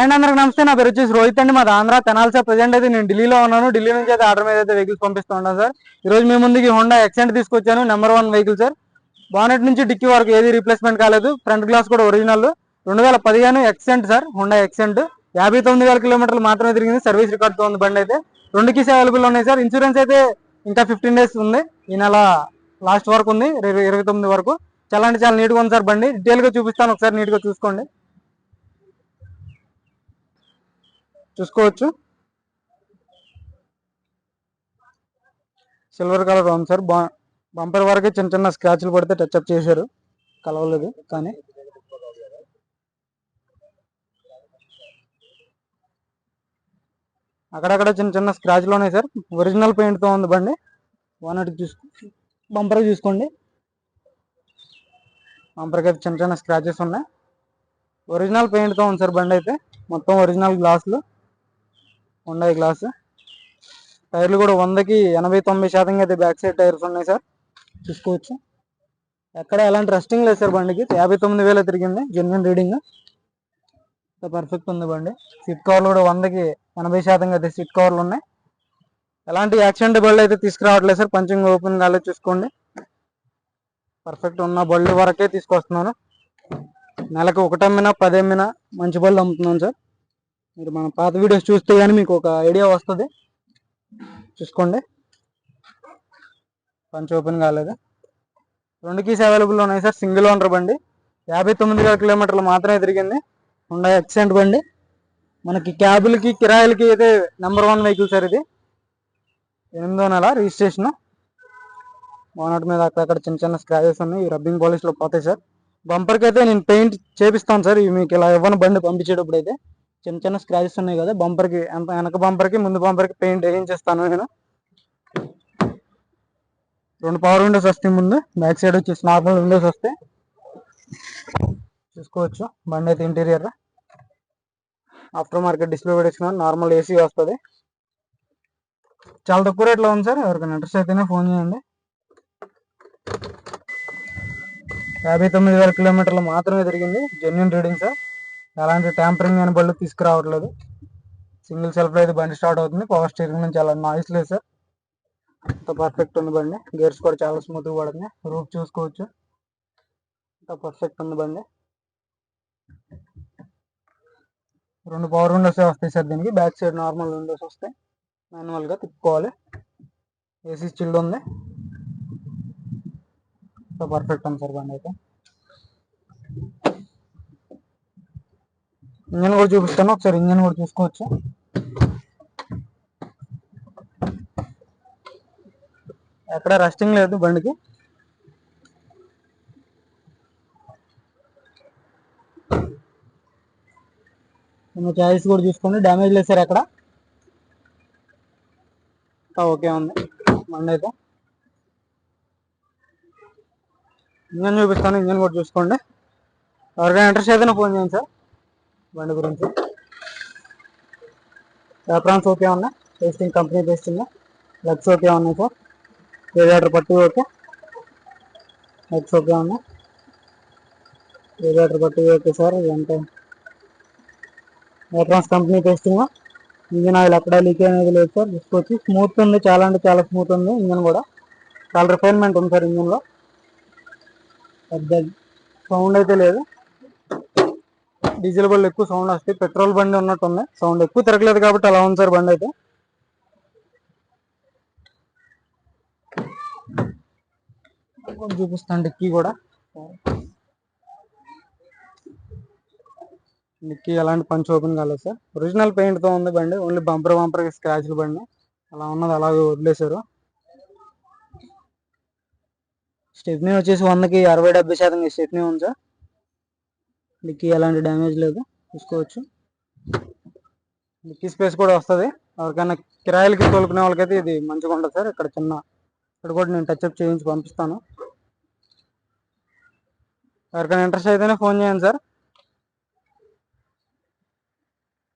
And అందరికి నమస్తే నా పేరు వచ్చేసి రోహిత్ అండి. మాది ఆంధ్ర తెనాలి సార్. ప్రజెంట్ అయితే నేను ఢిల్లీలో ఉన్నాను. ఢిల్లీ నుంచి అయితే ఆర్డర్ మీద అయితే వెహికల్స్ పంపిస్తూ ఉంటాను సార్. ఈరోజు రోజు మీ ముందుకి హోండా ఎక్సెంట్ తీసుకొచ్చాను. Number one vehicle sir. Bonnet నుంచి డిక్కీ వరకు ఏది రీప్లేస్మెంట్ కాలేదు. ఫ్రంట్ గ్లాస్ కూడా ఒరిజినల్ రెండు వేల పదిహేను ఎక్సెంట్ సార్ హోండా ఎక్సెంట్. యాభై తొమ్మిది వేల కిలోమీటర్లు మాత్రమే తిరిగింది. సర్వీస్ రికార్డ్తో ఉంది బండి అయితే. రెండు కీస్ అవైలబుల్ ఉన్నాయి సార్. ఇన్సూరెన్స్ అయితే ఇంకా ఫిఫ్టీన్ డేస్ ఉంది. ఈ నెల లాస్ట్ వరకు ఉంది. ఇరవై తొమ్మిది వరకు. చాలా అంటే చాలా నీట్గా ఉంది సార్ బండి. డీటెయిల్గా చూపిస్తాను. ఒకసారి నీట్గా చూసుకోండి. చూసుకోవచ్చు. సిల్వర్ కలర్ ఉంది సార్. బా బంపర్ వరకే చిన్న చిన్న స్క్రాచ్లు పడితే టచ్ అప్ చేశారు. కలవలేదు కానీ. అక్కడక్కడ చిన్న చిన్న స్క్రాచ్లు ఉన్నాయి సార్. ఒరిజినల్ పెయింట్తో ఉంది బండి. వన్ ఎయిట్ చూసుకో బంపర్ చూసుకోండి బంపర్కి అయితే చిన్న చిన్న స్క్రాచెస్ ఉన్నాయి. ఒరిజినల్ పెయింట్తో ఉంది సార్ బండి అయితే. మొత్తం ఒరిజినల్ గ్లాసులు ఉండాయి గ్లాస్ టైర్లు కూడా వందకి ఎనభై తొంభై శాతం అయితే బ్యాక్ సైడ్ టైర్స్ ఉన్నాయి సార్. చూసుకోవచ్చు. ఎక్కడ ఎలాంటి రెస్టింగ్ లేదు సార్ బండికి. యాభై తొమ్మిది వేలు తిరిగింది జెన్యున్ రీడింగ్ పర్ఫెక్ట్ ఉంది బండి. సీట్ కవర్లు కూడా వందకి ఎనభై శాతం అయితే సీట్ కవర్లు ఉన్నాయి. ఎలాంటి యాక్సిడెంట్ బళ్ళు అయితే తీసుకురావట్లేదు సార్. పంచింగ్ ఓపెన్ కాలేదు చూసుకోండి. పర్ఫెక్ట్ ఉన్న బళ్ళు వరకే తీసుకొస్తున్నాను. నెలకు ఒకటమ్మినా పదమ్మినా మంచి బళ్ళు అమ్ముతున్నాను సార్. మీరు మన పాత వీడియోస్ చూస్తే కానీ మీకు ఒక ఐడియా వస్తుంది. చూసుకోండి. పంచ్ ఓపెన్ కాలేదు? రెండు కీస్ అవైలబుల్ ఉన్నాయి సార్. సింగిల్ ఓనర్ బండి. యాభై తొమ్మిది వేల కిలోమీటర్లు మాత్రమే తిరిగింది. ఉండే ఎక్సెంట్ బండి. మనకి క్యాబులకి కిరాయిలకి అయితే నెంబర్ వన్ వెహికల్ సార్ ఇది. ఎనిమిదో నెల రిజిస్ట్రేషన్. బోనట్ మీద అక్కడక్కడ చిన్న చిన్న స్క్రాచెస్ ఉన్నాయి. రబ్బింగ్ పాలిష్లో పోతాయి సార్. బంపర్కి అయితే నేను పెయింట్ చేపిస్తాను సార్. మీకు ఇలా ఇవ్వను బండి పంపించేటప్పుడు అయితే. చిన్న చిన్న స్క్రాచెస్ ఉన్నాయి కదా బంపర్కి వెనక బంపర్కి ముందు బంపర్కి పెయింట్ వేయించేస్తాను నేను. రెండు పవర్ విండోస్ వస్తాయి ముందు బ్యాక్ సైడ్ వచ్చేసి నార్మల్ విండోస్ వస్తాయి. చూసుకోవచ్చు బండి అయితే ఇంటీరియర్ ఆఫ్టర్ మార్కెట్ డిస్ప్లే పెట్టేసుకున్నాను నార్మల్ ఏసీ వస్తుంది. చాలా తక్కువ రేట్లో ఉంది సార్ ఎవరికైనా ఇంట్రెస్ట్ అయితేనే ఫోన్ చేయండి. యాభై తొమ్మిది వేల కిలోమీటర్లు మాత్రమే తిరిగింది జెన్యున్ రీడింగ్ సార్. ఎలాంటి ట్యాంపరింగ్ అని బళ్ళు తీసుకురావట్లేదు. సింగిల్ సెల్ఫ్ అయితే బండి స్టార్ట్ అవుతుంది. పవర్ స్టీరింగ్ నుంచి అలా నాయిస్ లేదు సార్. అంత పర్ఫెక్ట్ ఉంది బండి. గేర్స్ కూడా చాలా స్మూత్గా పడుతుంది. రూప్ చూసుకోవచ్చు. అంత పర్ఫెక్ట్ ఉంది బండి. రెండు పవర్ విండోస్ వస్తాయి సార్ దీనికి. బ్యాక్ సైడ్ నార్మల్ విండోస్ వస్తాయి. మాన్యువల్గా తిప్పుకోవాలి. ఏసీ చిల్డ్ ఉంది. పర్ఫెక్ట్ ఉంది సార్ బండి అయితే. ఇంజన్ కూడా చూపిస్తాను. ఒకసారి ఇంజన్ కూడా చూసుకోవచ్చు. ఎక్కడ రస్టింగ్ లేదు బండికి. చాయిస్ కూడా చూసుకోండి. డ్యామేజ్ లేదు సార్ ఎక్కడ ఓకే ఉంది. బండి అయితే. ఇంజన్ చూపిస్తాను. ఇంజన్ కూడా చూసుకోండి. ఎవరికైనా ఇంట్రెస్ట్ అయితే ఫోన్ చేయండి సార్. బండి గురించి. పేపరాన్స్ ఓకే ఉన్నాయి testing company testing lugs okay ఉన్నాయి సార్ రేడియేటర్ పట్టి ఓకే? లగ్స్ ఓకే ఉన్నాయి రేడియేటర్ పట్టి ఓకే సార్ ఇదంతా. ఎలక్ట్రాన్స్ కంపెనీ టేస్టింగ్ ఇంజిన్ ఆయిల్ అక్కడ లీక్ అనేది లేదు సార్ చూసుకోవచ్చు స్మూత్ ఉంది చాలా అంటే చాలా స్మూత్ ఉంది ఇంజిన్ కూడా. చాలా రిఫైన్మెంట్ ఉంది సార్ ఇంజిన్లో పెద్ద సౌండ్ అయితే లేదు. డీజిల్ బండ్లు ఎక్కువ సౌండ్ వస్తాయి. పెట్రోల్ బండి ఉన్నట్టు ఉంది సౌండ్ ఎక్కువ తిరగలేదు కాబట్టి అలా ఉంది సార్ బండి అయితే. చూపిస్తాను డిక్కీ కూడా. డిక్కీ ఎలాంటి పంచ్ ఓపెన్ కాలేదు సార్. ఒరిజినల్ పెయింట్తో ఉంది బండి. ఓన్లీ బంపర్ బంపర్ స్క్రాచ్లు బండి అలా ఉన్నది అలాగే వదిలేశారు. స్టెప్నీ వచ్చేసి వందకి అరవై డెబ్బై శాతం స్టెప్నీ ఉంది సార్. డిక్కీ ఎలాంటి డ్యామేజ్ లేదు చూసుకోవచ్చు. డిక్కీ స్పేస్ కూడా వస్తుంది. ఎవరికైనా కిరాయిలకి తోలుకునే వాళ్ళకైతే ఇది మంచిగా ఉంటుంది సార్. ఇక్కడ చిన్న ఇక్కడ కూడా నేను టచ్అప్ చేయించి పంపిస్తాను. ఎవరికైనా ఇంట్రెస్ట్ అయితేనే ఫోన్ చేయండి సార్.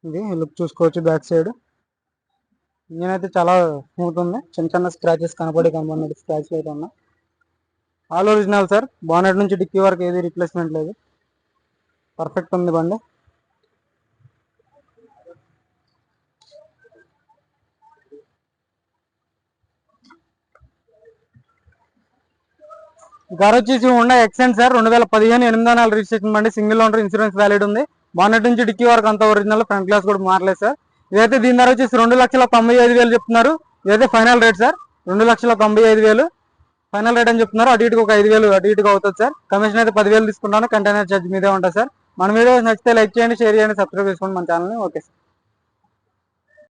ఇది లుక్ చూసుకోవచ్చు బ్యాక్ సైడ్ ఇంజిన్ అయితే చాలా స్మూత్ ఉంది. చిన్న చిన్న స్క్రాచెస్ కనపడి కనపడినట్టు స్క్రాచ్ అయితే ఉన్నాయి. All original sir. బానెట్ నుంచి డిక్కీ వరకు ఏది రిప్లేస్మెంట్ లేదు. పర్ఫెక్ట్ ఉంది బండి. గారు వచ్చేసి ఉండే ఎక్సెంట్ సార్ రెండు వేల పదిహేను ఎనిమిది నెల రిజిస్ట్రేషన్ బండి సింగిల్ ఓనర్ ఇన్సూరెన్స్ వ్యాలిడ్ ఉంది. మొన్నటి నుంచి డిక్కీ వరకు అంత ఒరిజినల్ ఫ్రంట్ క్లాస్ కూడా మారలేదు సార్. ఇదైతే దీని ధర వచ్చేసి రెండు లక్షల తొంభై ఐదు వేలు చెప్తున్నారు. ఇదైతే ఫైనల్ రేట్ సార్ రెండు లక్షల తొంభై ఐదు వేలు. ఫైనల్ రేట్ అని చెప్తున్నారు. అటు ఇటుకు ఒక ఐదు వేలు అటు ఇటుకు అవుతుంది సార్. కమిషన్ అయితే పదివేలు తీసుకుంటాను. కంటైనర్ ఛార్జ్ మీదే ఉంటుంది సార్. మన వీడియో నచ్చితే లైక్ చేయండి షేర్ చేయండి సబ్స్క్రైబ్ చేసుకోండి మన ఛానల్ని. Okay sir.